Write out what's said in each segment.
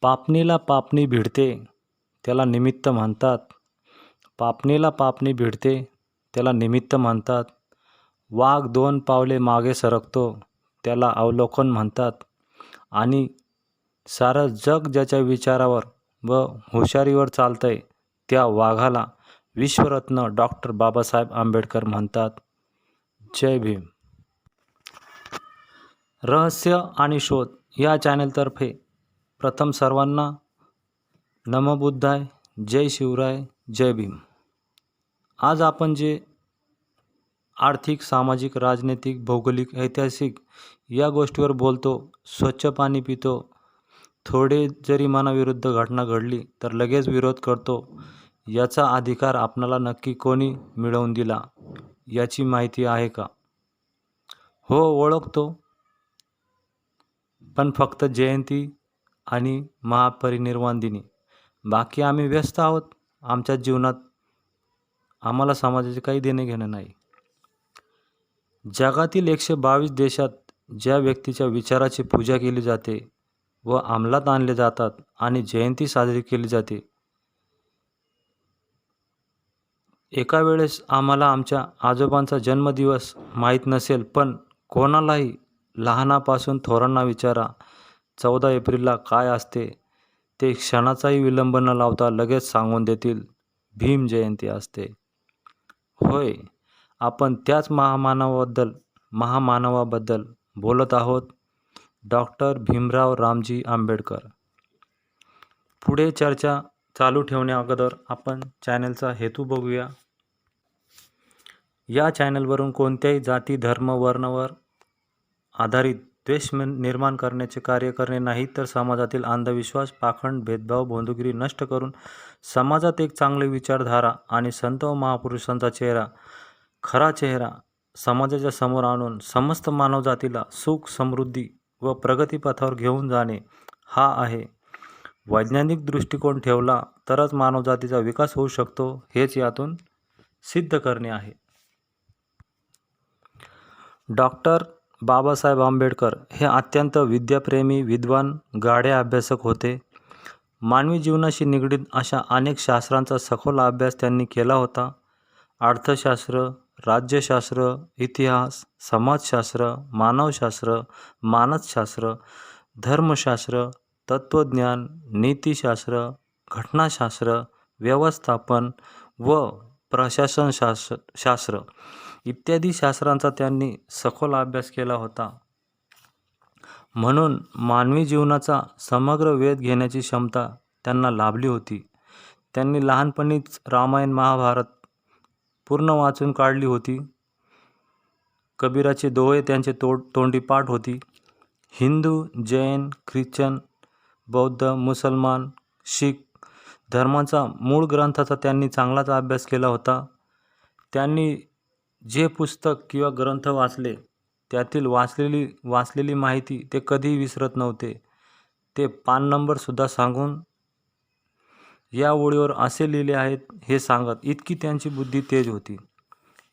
पापणीला पापणी भिडते त्याला निमित्त म्हणतात. पापणीला पापणी भिडते त्याला निमित्त म्हणतात. वाघ दोन पावले मागे सरकतो त्याला अवलोकन म्हणतात. आणि सारं जग ज्याच्या विचारावर व हुशारीवर चालतंय त्या वाघाला विश्वरत्न डॉक्टर बाबासाहेब आंबेडकर म्हणतात. जय भीम. रहस्य आणि शोध या चॅनलतर्फे प्रथम सर्वांना नमबुद्धाय जय शिवराय जय भीम. आज आपण जे आर्थिक सामाजिक राजनैतिक भौगोलिक ऐतिहासिक या गोष्टीवर बोलतो स्वच्छ पाणी पितो थोडे जरी मनाविरुद्ध घटना घडली तर लगेच विरोध करतो याचा अधिकार आपणाला नक्की कोणी मिळवून दिला याची माहिती आहे का? हो ओळखतो. पण फक्त जयंती आणि महापरिनिर्वाण दिनी बाकी आम्ही व्यस्त आहोत. आमच्या जीवनात आम्हाला समाजाचे काही देणे घेणं नाही. जगातील एकशे बावीस देशात ज्या व्यक्तीच्या विचाराची पूजा केली जाते व अंमलात आणले जातात आणि जयंती साजरी केली जाते एका वेळेस आम्हाला आमच्या आजोबांचा जन्मदिवस माहीत नसेल पण कोणालाही लहानापासून थोरांना विचारा चौदा एप्रिलला काय असते ते क्षणाचाही विलंब न लावता लगेच सांगून देतील. भीम जयंती असते. होय आपण त्याच महामानवाबद्दल महामानवाबद्दल बोलत आहोत. डॉक्टर भीमराव रामजी आंबेडकर. पुढे चर्चा चालू ठेवण्या अगोदर आपण चॅनलचा हेतू बघूया. या चॅनलवरून कोणत्याही जाती धर्म वर्णवर आधारित द्वेष निर्माण करण्याचे कार्य करणे नाही तर समाजातील अंधविश्वास पाखंड भेदभाव बोंदुगिरी नष्ट करून समाजात एक चांगली विचारधारा आणि संत व महापुरुषांचा चेहरा खरा चेहरा समाजाच्या समोर आणून समस्त मानवजातीला सुख समृद्धी व प्रगतीपथावर घेऊन जाणे हा आहे. वैज्ञानिक दृष्टिकोन ठेवला तरच मानवजातीचा विकास होऊ शकतो हेच यातून सिद्ध करणे आहे. डॉक्टर बाबासाहेब आंबेडकर हे अत्यंत विद्याप्रेमी विद्वान गाढे अभ्यासक होते. मानवी जीवनाशी निगडीत अशा अनेक शास्त्रांचा सखोल अभ्यास त्यांनी केला होता. अर्थशास्त्र राज्यशास्त्र इतिहास समाजशास्त्र मानवशास्त्र मानसशास्त्र धर्मशास्त्र तत्त्वज्ञान नीतिशास्त्र घटनाशास्त्र व्यवस्थापन व प्रशासनशास्त्र शास्त्र इत्यादी शास्त्रांचा त्यांनी सखोल अभ्यास केला होता. म्हणून मानवी जीवनाचा समग्र वेध घेण्याची क्षमता त्यांना लाभली होती. त्यांनी लहानपणीच रामायण महाभारत पूर्ण वाचून काढली होती. कबीराचे दोहे त्यांचे तोड तोंडी पाठ होती. हिंदू जैन ख्रिश्चन बौद्ध मुसलमान शीख धर्माचा मूळ ग्रंथाचा त्यांनी चांगलाच अभ्यास केला होता. त्यांनी जे पुस्तक किंवा ग्रंथ वाचले त्यातील वाचलेली वाचलेली माहिती ते कधीही विसरत नव्हते. ते पान नंबरसुद्धा सांगून या ओळीवर असे लिहिले आहेत हे सांगत इतकी त्यांची बुद्धी तेज होती.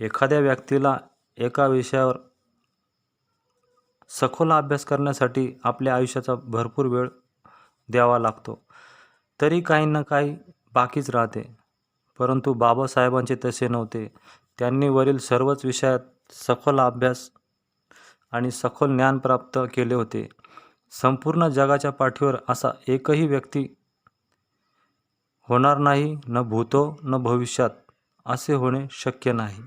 एखाद्या व्यक्तीला एका विषयावर सखोल अभ्यास करण्यासाठी आपल्या आयुष्याचा भरपूर वेळ द्यावा लागतो. तरी काही ना काही बाकीच राहते. परंतु बाबासाहेबांचे तसे नव्हते. त्यांनी वरील सर्वच विषयात सखोल अभ्यास आणि सखोल ज्ञान प्राप्त केले होते. संपूर्ण जगाच्या पाठीवर असा एकही व्यक्ती होणार नाही न भूतो न भविष्यात असे होणे शक्य नाही.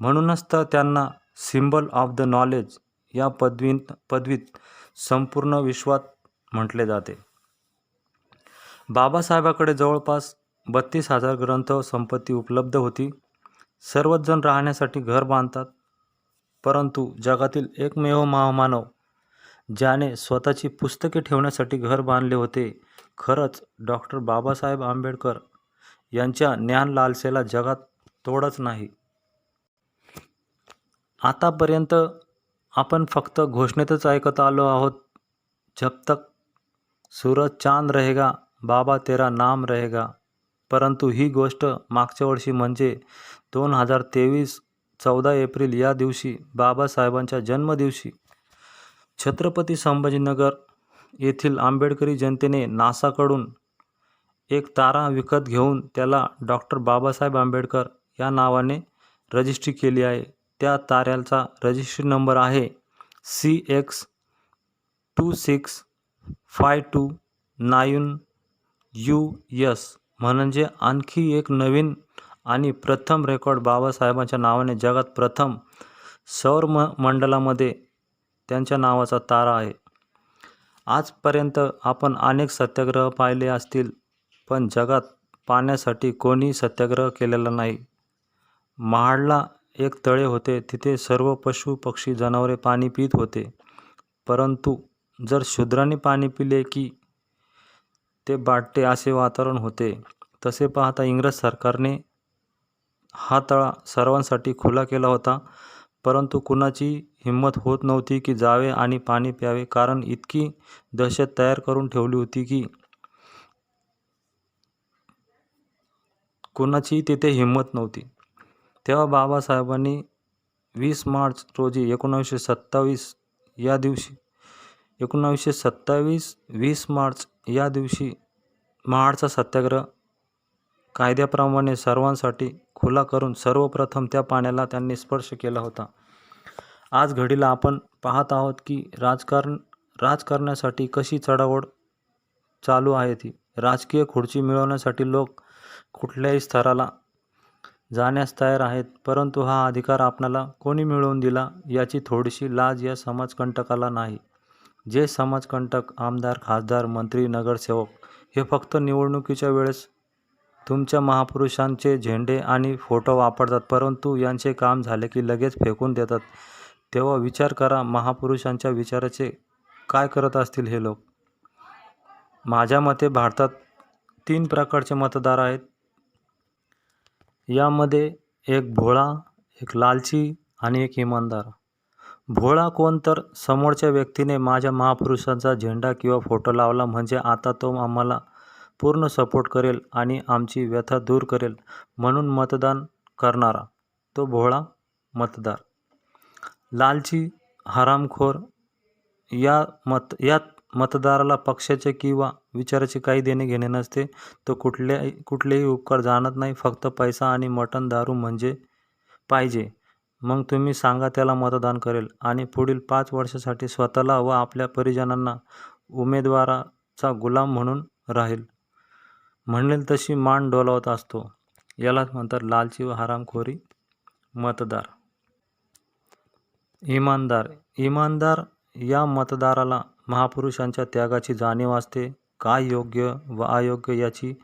म्हणूनच तर त्यांना सिम्बल ऑफ द नॉलेज या पदवीत पदवीत संपूर्ण विश्वात म्हटले जाते. बाबासाहेबाकडे जवळपास बत्तीस हजार ग्रंथ संपत्ती उपलब्ध होती. सर्वच जण राहण्यासाठी घर बांधतात परंतु जगातील एकमेव महामानव ज्याने स्वतःची पुस्तके ठेवण्यासाठी घर बांधले होते खरंच डॉक्टर बाबासाहेब आंबेडकर यांच्या ज्ञान लालसेला जगात तोडच नाही. आतापर्यंत आपण फक्त घोषणेतच ऐकत आलो आहोत जब तक सूरज चांद रहेगा बाबा तेरा नाम रहेगा. परंतु ही गोष्ट मागच्या वर्षी म्हणजे दोन हजार तेवीस चौदा एप्रिल या दिवशी बाबासाहेबांच्या जन्मदिवशी छत्रपती संभाजीनगर येथील आंबेडकरी जनतेने नासाकडून एक तारा विकत घेऊन त्याला डॉक्टर बाबासाहेब आंबेडकर या नावाने रजिस्ट्री केली आहे. त्या ताऱ्याचा रजिस्ट्री नंबर आहे C X two six five two nine U S म्हणजे आणखी एक नवीन आणि प्रथम रेकॉर्ड बाबासाहेबांच्या नावाने जगात प्रथम सौर म मंडलामध्ये त्यांच्या नावाचा तारा आहे. आजपर्यंत आपण अनेक सत्याग्रह पाहिले असतील पण जगात पाण्यासाठी कोणी सत्याग्रह केलेला नाही. महाडला एक तळे होते तिथे सर्व पशु पक्षी जनावरे पाणी पित होते. परंतु जर शूद्रांनी पाणी पिले की ते बाटते असे वातावरण होते. तसे पाहता इंग्रज सरकारने हा तळा सर्वांसाठी खुला केला होता. परंतु कुणाची हिंमत होत नव्हती की जावे आणि पाणी प्यावे. कारण इतकी दहशत तयार करून ठेवली होती की कुणाची तिथे हिंमत नव्हती. तेव्हा बाबासाहेबांनी वीस मार्च रोजी एकोणावीसशे सत्तावीस या दिवशी एकोणावीसशे सत्तावीस वीस मार्च या दिवशी महाडचा सत्याग्रह कायद्याप्रमाणे सर्वांसाठी खुला करून सर्वप्रथम त्या पाण्याला त्यांनी स्पर्श केला होता. आज घडीला आपण पाहत आहोत की राजकारण राजकारणासाठी कशी चढावड चालू आहे ती. राजकीय खुर्ची मिळवण्यासाठी लोक कुठल्याही स्तराला जाण्यास तयार आहेत परंतु हा अधिकार आपणाला कोणी मिळवून दिला याची थोडीशी लाज या समाजकंटकाला नाही. जे समाजकंटक आमदार खासदार मंत्री नगरसेवक हे फक्त निवडणुकीच्या वेळेस तुमच्या महापुरुषांचे झेंडे आणि फोटो वापरतात परंतु यांचे काम झाले की लगेच फेकून देतात. तेव्हा विचार करा महापुरुषांच्या विचाराचे काय करत असतील हे लोक? माझ्या मते भारतात तीन प्रकारचे मतदार आहेत. यामध्ये एक भोळा एक लालची आणि एक इमानदार. भोळा कोण तर समोरच्या व्यक्तीने माझ्या महापुरुषांचा झेंडा किंवा फोटो लावला म्हणजे आता तो आम्हाला पूर्ण सपोर्ट करेल आणि आमची व्यथा दूर करेल म्हणून मतदान करणारा तो भोळा मतदार. लालची हरामखोर या मत यात मतदाराला पक्षाचे किंवा विचाराचे काही देणे घेणे नसते. तो कुठल्याही कुठलेही उपकार जाणत नाही. फक्त पैसा आणि मटण दारू म्हणजे पाहिजे. मग तुम्ही सांगा त्याला मतदान करेल. आणि पुढील पाच वर्षासाठी स्वतःला व आपल्या परिजनांना उमेदवाराचा गुलाम म्हणून राहील. म्हणेल तशी मान डोलावत असतो. यालाच म्हणतात लालची व हरामखोरी मतदार. इमानदार. इमानदार या मतदाराला महापुरुषांच्या त्यागाची जाणीव असते. काय योग्य व अयोग्य याची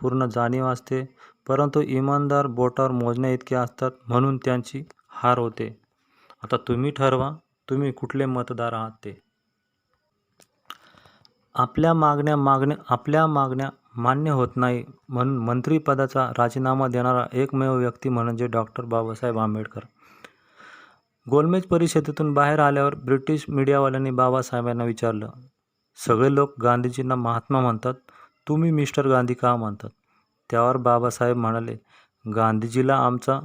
पूर्ण जाणीव असते. परंतु इमानदार बोटावर मोजण्या इतके असतात म्हणून त्यांची हार होते. आता तुम्ही ठरवा तुम्ही कुठले मतदार आहात ते. आपल्या मागण्या मागण्या आपल्या मागण्या मान्य होत नाही म्हणून मंत्रिपदाचा राजीनामा देणारा एकमेव व्यक्ती म्हणजे डॉक्टर बाबासाहेब आंबेडकर. गोलमेज परिषदेतून बाहेर आल्यावर ब्रिटिश मीडियावाल्यांनी बाबासाहेबांना विचारलं सगळे लोक गांधीजींना महात्मा म्हणतात? तुम्ही मिस्टर गांधी का म्हणतात? त्यावर बाबासाहेब म्हणाले गांधीजीला आमचा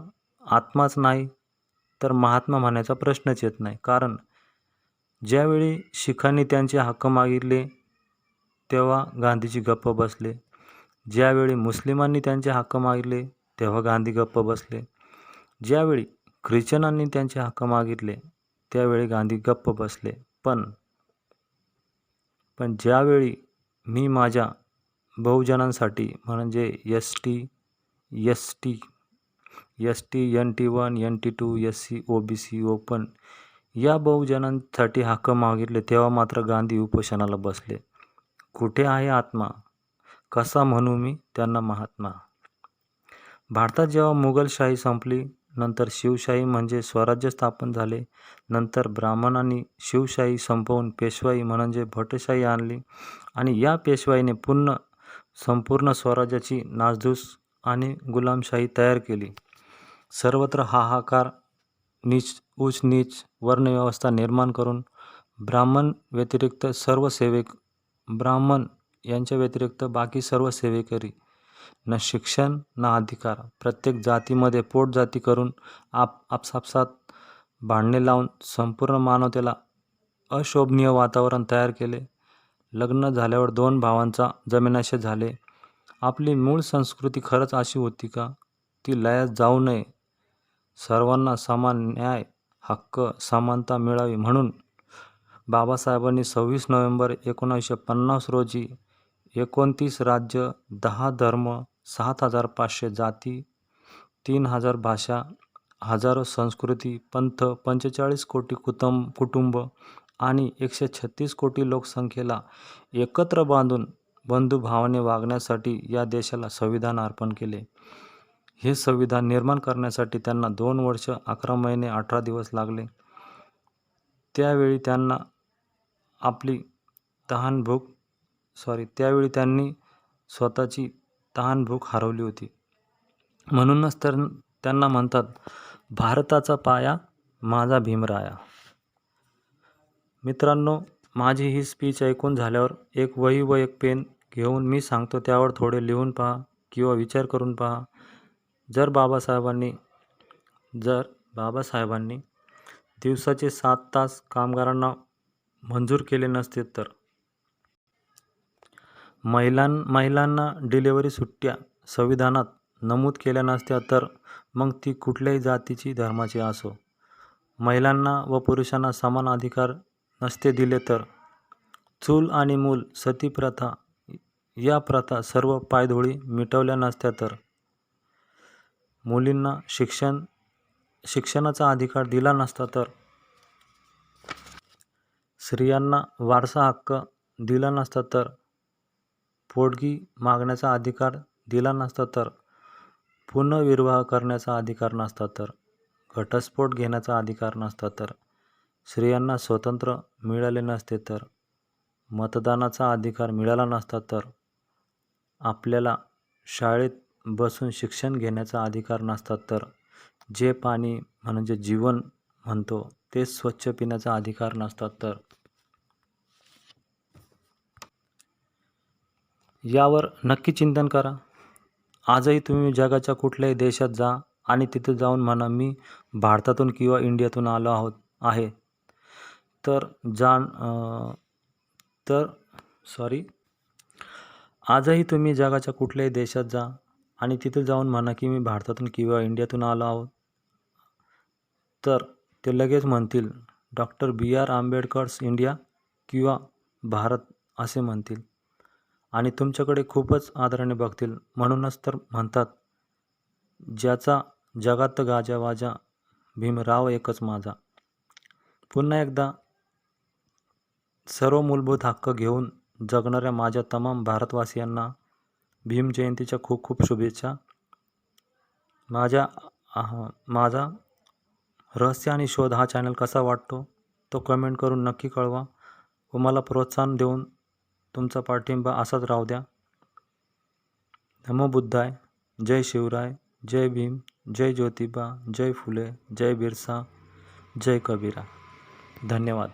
आत्माच नाही तर महात्मा म्हणायचा प्रश्नच येत नाही. कारण ज्यावेळी शिखांनी त्यांचे हक्क मागितले तेव्हा गांधीजी गप्प बसले. ज्यावेळी मुस्लिमांनी त्यांचे हक्क मागितले तेव्हा गांधी गप्प बसले. ज्यावेळी ख्रिश्चनांनी त्यांचे हक्क मागितले त्यावेळी गांधी गप्प बसले. पण पण ज्यावेळी मी माझ्या बहुजनांसाठी म्हणजे S T S T S T N T one N T two S C O B C open या बहुजनांसाठी हक्क मागितले तेव्हा मात्र गांधी उपोषणाला बसले. कुठे आहे आत्मा? कसा म्हणू मी त्यांना महात्मा? भारतात जेव्हा मुघलशाही संपली नंतर शिवशाही म्हणजे स्वराज्य स्थापन झाले नंतर ब्राह्मणांनी शिवशाही संपवून पेशवाई म्हणजे भटशाही आणली आणि या पेशवाईने पूर्ण संपूर्ण स्वराज्याची नासधूस आणि गुलामशाही तयार केली. सर्वत्र हाहाकार नीच उच नीच वर्णव्यवस्था निर्माण करून ब्राह्मण व्यतिरिक्त सर्व सेवेक ब्राह्मण यांच्या व्यतिरिक्त बाकी सर्व सेवेकरी न शिक्षण ना अधिकार. प्रत्येक जातीमध्ये पोट जाती करून आप आपसापसात भांडणे लावून संपूर्ण मानवतेला अशोभनीय वातावरण तयार केले. लग्न झाल्यावर दोन भावांचा जमीनाशय झाले. आपली मूळ संस्कृती खरंच अशी होती का? ती लयास जाऊ नये सर्वांना समान न्याय हक्क समानता मिळावी म्हणून बाबासाहेबांनी सव्वीस नोव्हेंबर एकोणीसशे पन्नास रोजी एकोणतीस राज्य दहा धर्म सात हजार पाचशे जाती तीन हजार भाषा हजारो संस्कृती पंथ पंचेचाळीस कोटी कुटुंब कुटुंब आणि एकशे छत्तीस कोटी लोकसंख्येला एकत्र बांधून बंधुभावाने वागण्यासाठी या देशाला संविधान अर्पण केले. हे संविधान निर्माण करण्यासाठी त्यांना दोन वर्ष अकरा महिने अठरा दिवस लागले. त्यावेळी त्यांना आपली तहानभूक सॉरी त्यावेळी त्यांनी स्वतःची तहानभूक हरवली होती. म्हणूनच तर त्यांना म्हणतात भारताचा पाया माझा भीमराया मित्रांनो माझी ही स्पीच ऐकून झाल्यावर एक वही व एक पेन घेऊन मी सांगतो त्यावर थोडे लिहून पहा किंवा विचार करून पहा. जर बाबासाहेबांनी जर बाबासाहेबांनी दिवसाचे सात तास कामगारांना मंजूर केले नसते तर? महिलां महिलांना डिलेवरी सुट्ट्या संविधानात नमूद केल्या नसत्या तर मग ती कुठल्याही जातीची धर्माची असो. महिलांना व पुरुषांना समान अधिकार नसते दिले तर? चूल आणि मूल सती प्रथा या प्रथा सर्व पायधोळी मिटवल्या नसत्या तर? मुलींना शिक्षण शिक्षणाचा अधिकार दिला नसता तर? स्त्रियांना वारसा हक्क दिला नसता तर? पोटगी मागण्याचा अधिकार दिला नसता तर? पुनर्विवाह करण्याचा अधिकार नसता तर? घटस्फोट घेण्याचा अधिकार नसता तर? स्त्रियांना स्वतंत्र मिळाले नसते तर? मतदानाचा अधिकार मिळाला नसता तर? आपल्याला शाळेत बसून शिक्षण घेण्याचा अधिकार नसतात तर जे पाणी म्हणजे जीवन म्हणतो ते स्वच्छ पिण्याचा अधिकार नसतात तर. यावर नक्की चिंतन करा. आजही तुम्ही जगाच्या कुठल्याही देशात जा आणि तिथे जाऊन म्हणा मी भारतातून किंवा इंडियातून आलो आहोत आहे. तर जाण तर सॉरी आजही तुम्ही जगाच्या कुठल्याही देशात जा आणि तिथे जाऊन म्हणा की मी भारतातून किंवा इंडियातून आलो आहोत. तर ते लगेच म्हणतील doctor B R Ambedkar's India किंवा भारत असे म्हणतील. आणि तुमच्याकडे खूपच आदराने बघतील. म्हणूनच तर म्हणतात ज्याचा जगात गाजा वाजा भीमराव एकच माझा. पुन्हा एकदा सर्व मूलभूत हक्क घेऊन जगणाऱ्या माझ्या तमाम भारतवासियांना भीम जयंतीच्या खूप खूप शुभेच्छा. माझ्या माझा रहस्य आणि शोध हा चॅनल कसा वाटतो तो कमेंट करून नक्की कळवा. व मला प्रोत्साहन देऊन तुमचा पाठिंबा असाच राहू द्या. नमो बुद्धाय. जय शिवराय. जय भीम. जय ज्योतिबा. जय फुले. जय बिरसा. जय कबीरा. धन्यवाद.